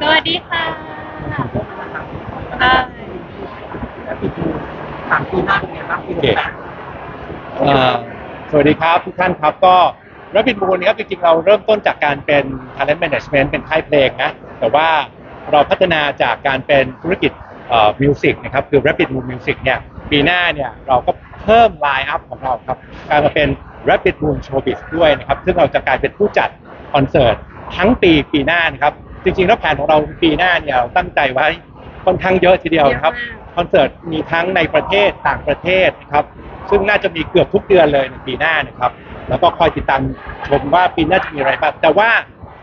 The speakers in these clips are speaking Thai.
สวัสดีค่ะค่ะแล้วปีดูสามปีหน้าเป็นไงบ้างปีหนึ่งแปดเอ่อสวัสดีครับทุกท่านครับก็ Rapid Moon นะครับจริงๆเราเริ่มต้นจากการเป็น Talent Management เป็นค่ายเพลงนะแต่ว่าเราพัฒนาจากการเป็นธุรกิจมิวสิกนะครับคือ Rapid Moon Music เนี่ยปีหน้าเนี่ยเราก็เพิ่มไลน์อัพของเราครับกลายมาเป็น Rapid Moon Showbiz ด้วยนะครับซึ่งเราจะกลายเป็นผู้จัดคอนเสิร์ตทั้งปีปีหน้านะครับ จริงๆแล้วแผนของเราปีหน้าเนี่ยเราตั้งใจไว้ค่อนข้างเยอะทีเดียวนะครับคอนเสิร์ตมีทั้งในประเทศต่างประเทศนะครับ ซึ่งน่าจะมีเกือบทุกเดือนเลยในปีหน้านะครับ แล้วก็คอยติดตามชมว่าปีหน้าจะมีอะไรบ้างแต่ว่า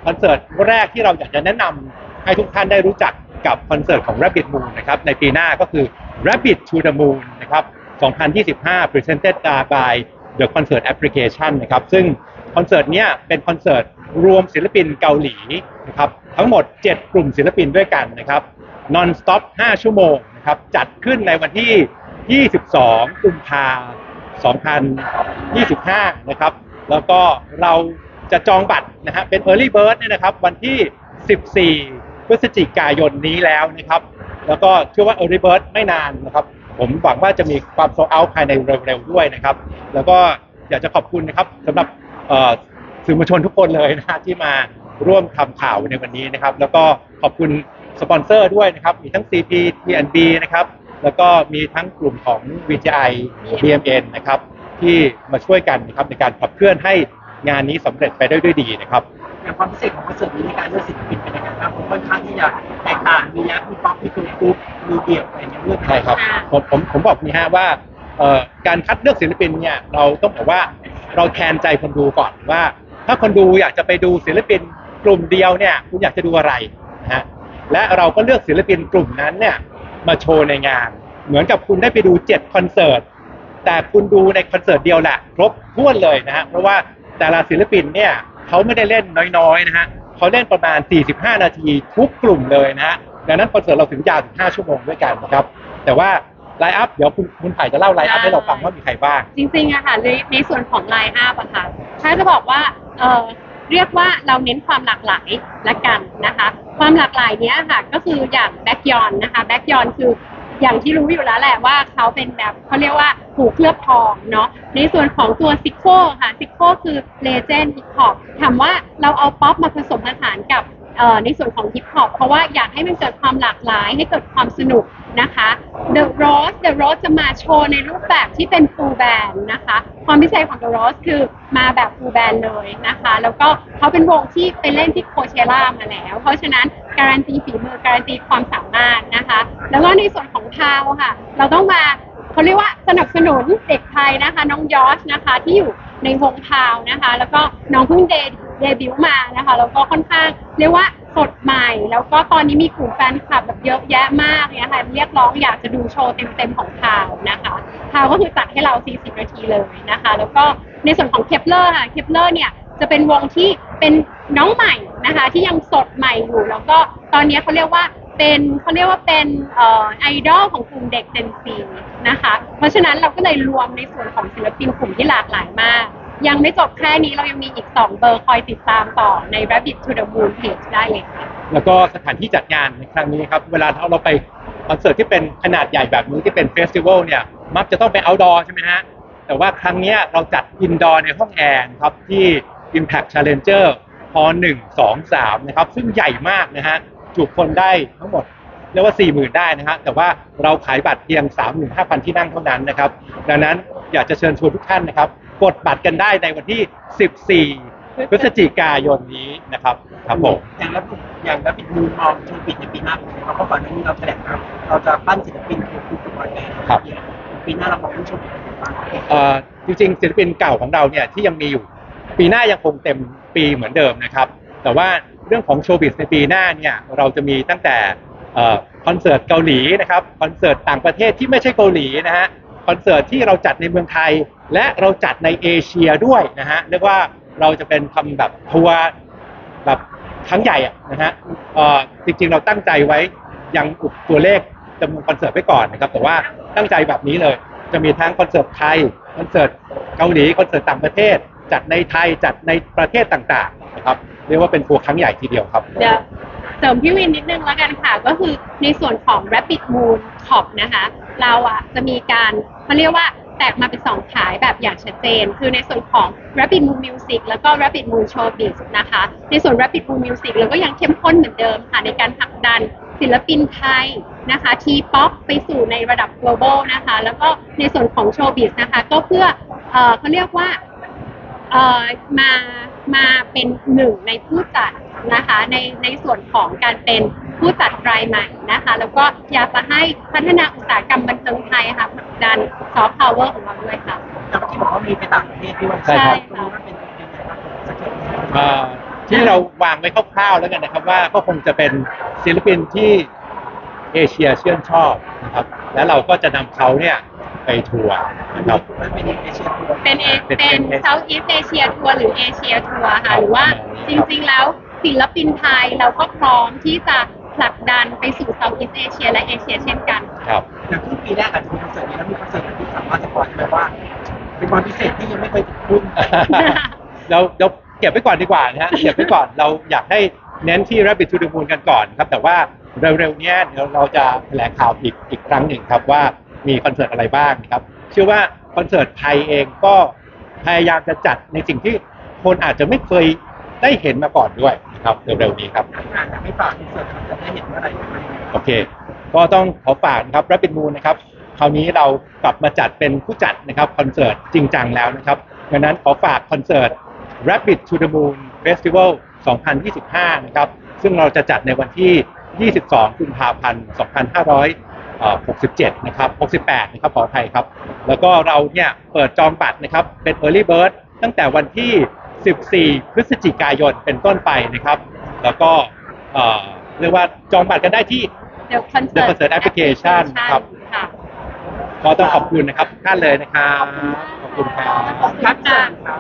คอนเสิร์ตแรกที่เราอยากจะแนะนำให้ทุกท่านได้รู้จักกับคอนเสิร์ตของ Rabbit Moon นะครับในปีหน้าก็คือ Rabbit to the Moon นะครับ 2025 Presented by The Concert Application นะครับซึ่งคอนเสิร์ตเนี้ยเป็นคอนเสิร์ต รวมศิลปินเกาหลีนะครับทั้งหมด 7 กลุ่มศิลปินด้วยกันนะครับ non stop 5ชั่วโมงนะครับจัดขึ้นในวันที่ 22 กุมภา2025 นะครับ แล้วก็เราจะจองบัตรนะฮะเป็น early bird เนี่ยนะครับ วันที่ 14 พฤศจิกายนนี้แล้วนะครับ แล้วก็เชื่อว่า early bird ไม่นานนะครับ ผมหวังว่าจะมีความโซเอาภายในเร็วๆด้วยนะครับ แล้วก็อยากจะขอบคุณนะครับสำหรับ สื่อมวลชนทุกคนเลยนะฮะที่มาร่วมทำข่าวในวันนี้นะครับ แล้วก็ขอบคุณสปอนเซอร์ด้วยนะครับ มีทั้ง CP TNB นะครับ แล้วก็มีทั้งกลุ่มของ VGI BMN นะครับที่มาช่วยกันนะครับในการขับเคลื่อนให้งานนี้สำเร็จไปได้ด้วยดีนะครับ อย่างความพิเศษของคอนเสิร์ตนี้ในการเลือกศิลปินเป็นยังไงบ้างผมค่อนข้างที่จะแตกต่างมีแรปมีป๊อปมีกรุ๊ปกรุ๊ปมีเดี่ยวอะไรเงี้ยเลือกใช่ครับ ผมผมผมบอกนี่ฮะว่าเอ่อการคัดเลือกศิลปินเนี่ยเราต้องบอกว่าเราแทนใจคนดูก่อนว่า ถ้าคนดูอยากจะไปดูศิลปินกลุ่มเดียวเนี่ยคุณอยากจะดูอะไรนะฮะและเราก็เลือกศิลปินกลุ่มนั้นเนี่ยมาโชว์ในงาน เหมือนกับคุณได้ไปดู7คอนเสิร์ตแต่คุณดูในคอนเสิร์ตเดียวแหละครบถ้วนเลยนะฮะเพราะว่าแต่ละศิลปินเนี่ยเขาไม่ได้เล่นน้อยๆนะฮะเขาเล่นประมาณ 45 นาทีทุกกลุ่มเลยนะฮะดังนั้นคอนเสิร์ตเราถึงยาวถึง5ชั่วโมงด้วยกันนะครับแต่ว่า ไลน์อัพเดี๋ยวคุณคุณไผ่จะเล่าไลน์อัพให้เราฟังว่ามีใครบ้าง จริงๆอะค่ะในในส่วนของไลน์อัพอะค่ะถ้าจะบอกว่าเออเรียกว่าเราเน้นความหลากหลายละกันนะคะ ความหลากหลายเนี้ยค่ะก็คืออย่างแบ็กยอนนะคะแบ็กยอนคืออย่างที่รู้อยู่แล้วแหละว่าเขาเป็นแบบเขาเรียกว่าหูเคลือบทองเนาะในส่วนของตัวซิโก้ค่ะซิโก้คือเลเจนด์ฮิปฮอปถามว่าเราเอาป๊อปมาผสมผสานกับในส่วนของฮิปฮอปเพราะว่าอยากให้มันเกิดความหลากหลายให้เกิดความสนุก นะคะ The Rose The Rose จะมาโชว์ในรูปแบบที่เป็น full band นะคะ ความพิเศษของ The Rose คือมาแบบ full band เลยนะคะ แล้วก็เขาเป็นวงที่ไปเล่นที่โคเชล่ามาแล้ว เพราะฉะนั้นการันตีฝีมือการันตีความสามารถนะคะ แล้วก็ในส่วนของทาวค่ะ เราต้องมาเขาเรียกว่าสนับสนุนเด็กไทยนะคะ น้องยอชนะคะที่อยู่ในวงพาวนะคะ แล้วก็น้องเพิ่งเดเดบิวต์มานะคะแล้วก็ค่อนข้างเรียกว่า สดใหม่ แล้วก็ตอนนี้มีกลุ่มแฟนคลับแบบเยอะแยะมากเนี่ยค่ะเรียกร้องอยากจะดูโชว์เต็มๆของพาวนะคะพาวก็คือจัดให้เรา 40 นาทีเลยนะคะ แล้วก็ในส่วนของเคปเลอร์ค่ะเคปเลอร์เนี่ยจะเป็นวงที่เป็นน้องใหม่นะคะ ที่ยังสดใหม่อยู่ แล้วก็ตอนนี้เขาเรียกว่าเป็นเขาเรียกว่าเป็นออไอดอลของกลุ่มเด็กเจนซีนะคะ เพราะฉะนั้นเราก็เลยรวมในส่วนของศิลปินกลุ่มที่หลากหลายมาก ยังไม่จบแค่นี้เรายังมีอีก 2 เบอร์คอยติดตามต่อใน Rabbit to the Moon page ได้เลยค่ะ แล้วก็สถานที่จัดงานในครั้งนี้ครับ เวลาเราไปคอนเสิร์ตที่เป็นขนาดใหญ่แบบนี้ที่เป็นเฟสติวัลเนี่ย มักจะต้องไปเอาดอใช่ไหมฮะ แต่ว่าครั้งเนี้ยเราจัดอินดอร์ในห้องแอร์ครับ ที่ Impact Challenger พ1 2 3 นะครับ ซึ่งใหญ่มากนะฮะ จุคนได้ทั้งหมดเรียกว่า 40,000 ได้นะฮะ แต่ว่าเราขายบัตรเพียง 35,000 ที่นั่งเท่านั้นนะครับ ดังนั้นอยากจะเชิญชวนทุกท่านนะครับ กดบัตรกันได้ในวันที่ 14 พฤศจิกายนนี้นะครับครับผมอย่างแล้วอย่างแล้วปิดมูลมองโชว์ปิดในปีหน้าเป็นไงบ้างเพราะก่อนหน้านี้เราแถลงครับเราจะปั้นศิลปินกรุ๊ปกรุ๊ปกับแบนด์ครับปีหน้าเราบอกว่าโชว์ปิดเป็นยังไงบ้างเอ่อจริงๆศิลปินเก่าของเราเนี่ยที่ยังมีอยู่ ปีหน้ายังคงเต็มปีเหมือนเดิมนะครับ แต่ว่าเรื่องของโชว์บิสในปีหน้าเนี่ยเราจะมีตั้งแต่เอ่อคอนเสิร์ตเกาหลีนะครับคอนเสิร์ตต่างประเทศที่ไม่ใช่เกาหลีนะฮะคอนเสิร์ตที่เราจัดในเมืองไทย และเราจัดในเอเชียด้วยนะฮะเรียกว่าเราจะเป็นทำแบบทัวร์แบบครั้งใหญ่นะฮะอ่อจริงๆเราตั้งใจไว้ยังอุบตัวเลขจำนวนคอนเสิร์ตไว้ก่อนนะครับ แต่ว่าตั้งใจแบบนี้เลย จะมีทั้งคอนเสิร์ตไทยคอนเสิร์ตเกาหลีคอนเสิร์ตต่างประเทศ จัดในไทยจัดในประเทศต่างๆนะครับเรียกว่าเป็นทัวร์ครั้งใหญ่ทีเดียวครับเดี๋ยวเสริมพี่วินนิดนึงแล้วกันค่ะ ก็คือในส่วนของ Rapid Moon Top นะคะ เราอะจะมีการเขาเรียกว่า แตกมาเป็นสองขายแบบอย่างชัดเจน คือในส่วนของ Rapid Moon Music แล้วก็ Rapid Moon Showbiz นะคะ ในส่วน Rapid Moon Music เราก็ยังเข้มข้นเหมือนเดิมค่ะในการผลักดันศิลปินไทยนะคะทีป๊อปไปสู่ในระดับ global นะคะ แล้วก็ในส่วนของ Showbiz นะคะ ก็เพื่อเออเขาเรียกว่าเออมามาเป็นหนึ่งในผู้จัดนะคะในในส่วนของการเป็น ผู้จัดรายใหม่นะคะ แล้วก็อยากจะให้พัฒนาอุตสาหกรรมบันเทิงไทยค่ะผลักดันซอฟต์พาวเวอร์ของเราด้วยค่ะแต่เมื่อกี้บอกว่ามีไปต่างประเทศด้วยใช่ครับ ตรงนี้มันเป็นยังไงบ้างสักเกตเอ่อที่เราวางไว้คร่าวๆแล้วกันนะครับว่าก็คงจะเป็นศิลปินที่เอเชียเชื่นชอบนะครับ แล้วเราก็จะนำเขาเนี่ยไปทัวร์มันนะครับ มันเป็นเอเชียทัวร์เป็นเอเป็นเป็นเป็นเซาท์อีสเอเชียทัวร์หรือเอเชียทัวร์ครัค่ะบหรือว่าคจรับริงๆแล้วศิลปินไทยเราก็พร้อมที่จะ ผลักดันไปสู่เซาท์อีสเอเชียและเอเชียเช่นกันครับ อย่างที่ปีแรกอาจจะมีคอนเสิร์ตนี้แล้วมีคอนเสิร์ตอื่นที่สามารถสปอยได้ไหมว่า เป็นวันพิเศษที่ยังไม่เคยคุ้น เราเราเก็บไว้ก่อนดีกว่านะฮะ เก็บไว้ก่อน เราอยากให้เน้นที่ Rabbit to the Moon กันก่อนครับ แต่ว่าเร็วๆเนี้ยเดี๋ยวเราจะแถลงข่าวอีกอีกครั้งหนึ่งครับว่ามีคอนเสิร์ตอะไรบ้างนะครับ เชื่อว่าคอนเสิร์ตไทยเองก็พยายามจะจัดในสิ่งที่คนอาจจะไม่เคยได้เห็นมาก่อนด้วยนะครับเร็วๆนี้ครับอาจจะไม่ฝากคอนเสิร์ตครับจะ ได้เห็นเมื่อไหร่โอเค ก็ต้องขอฝากนะครับ Rapid Moon นะครับ คราวนี้เรากลับมาจัดเป็นผู้จัดนะครับคอนเสิร์ตจริงจังแล้วนะครับดังนั้นขอฝากคอนเสิร์ต Rapid to the Moon Festival 2025 นะครับ ซึ่งเราจะจัดในวันที่ 22 กุมภาพันธ์ 2567 นะครับ 68 นะครับ ขออภัยครับ แล้วก็เราเนี่ยเปิดจองบัตรนะครับ เป็น Early Bird ตั้งแต่วันที่ 14 พฤศจิกายน เป็นต้นไปนะครับ แล้วก็ เอ่อเรียกว่าจองบัตรกันได้ที่ The Concert The Concert Application ครับ ค่ะก็ต้องขอบคุณนะครับทุกท่านเลยนะครับ ขอบคุณครับ ขอบคุณค่ะครับ